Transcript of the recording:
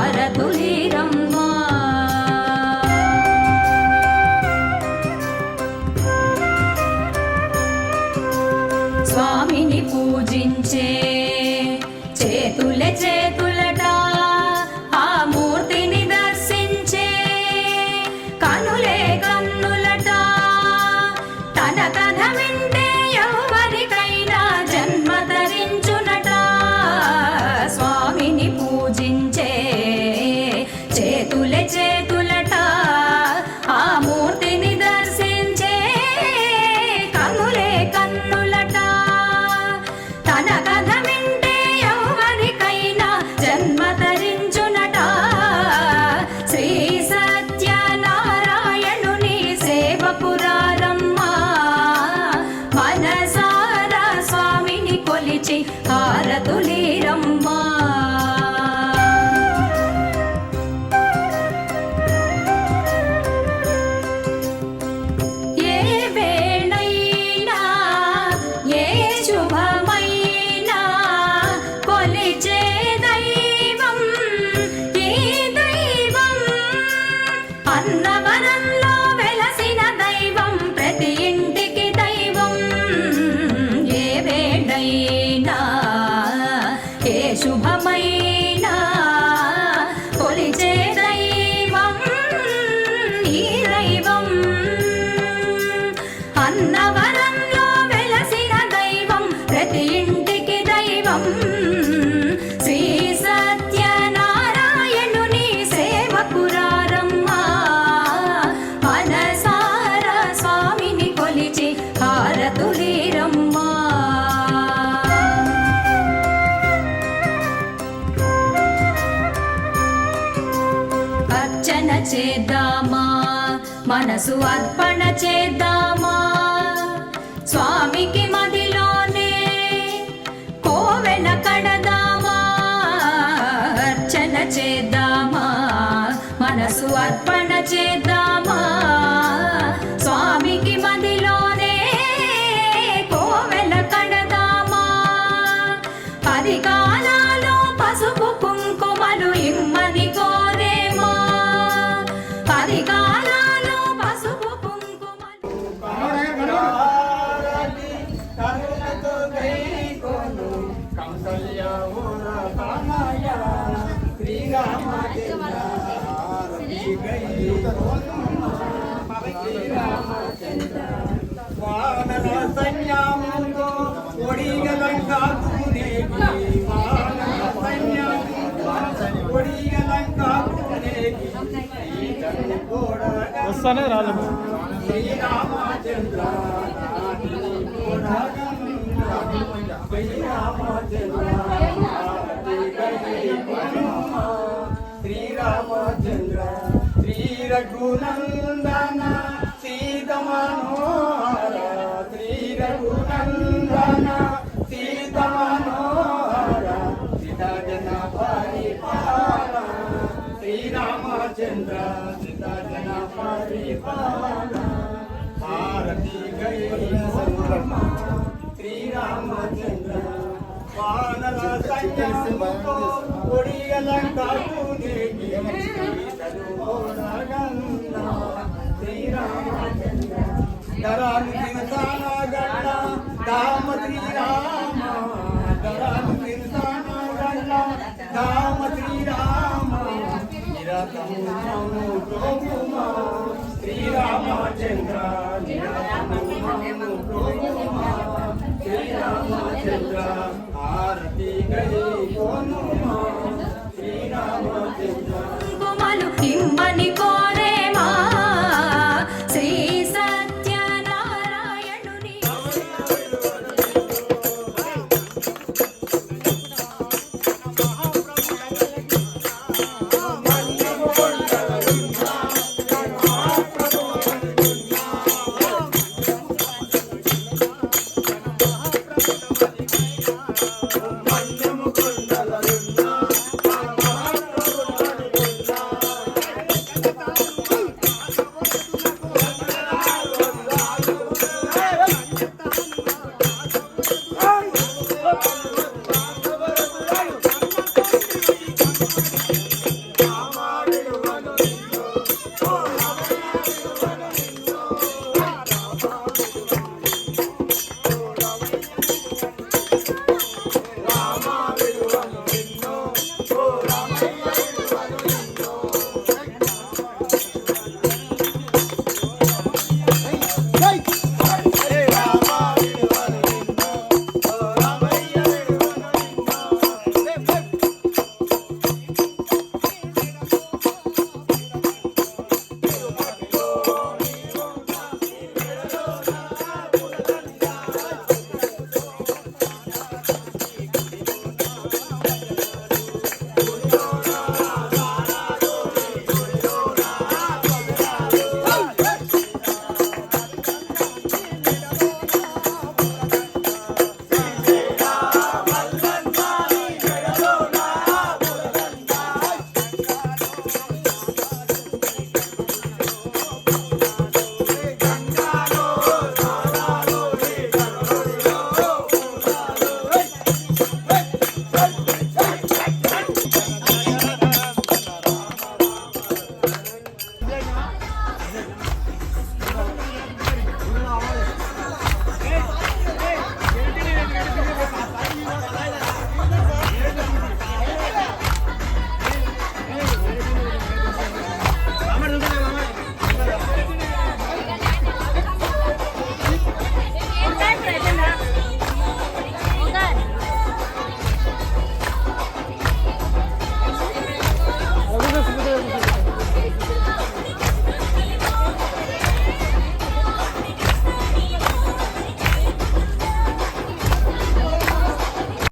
భారతులే did. చేద్దామా? మనసు అర్పణ చేద్దామా? స్వామికి మదిలోనే కోవెల కడదామా? అర్చన చేద్దామా? మనసు అర్పణ చేద్దామా? వానర సైన్యముతో ఒడిగలంకాకునేకి వానర సైన్యముతో ఒడిగలంకాకునేకి ఈతను కూడా వస్తానే రాలేదు శ్రీరామచంద్ర రఘునందన సీత మనోహర శ్రీ రఘునందన సీత మనోహర సీత జన పరిపాల శ్రీరామచంద్ర సీత జన పరిపాల భారతి గై శ్రీరామచంద్ర వానర సైన్యముతో దరాను తిరుసానగడ్డ దామ శ్రీరామ దరాను తిరుసానగడ్డ దామ శ్రీరామ నిరతము శ్రీరామచంద్ర నిరతము శ్రీరామచంద్ర ఆరతి గై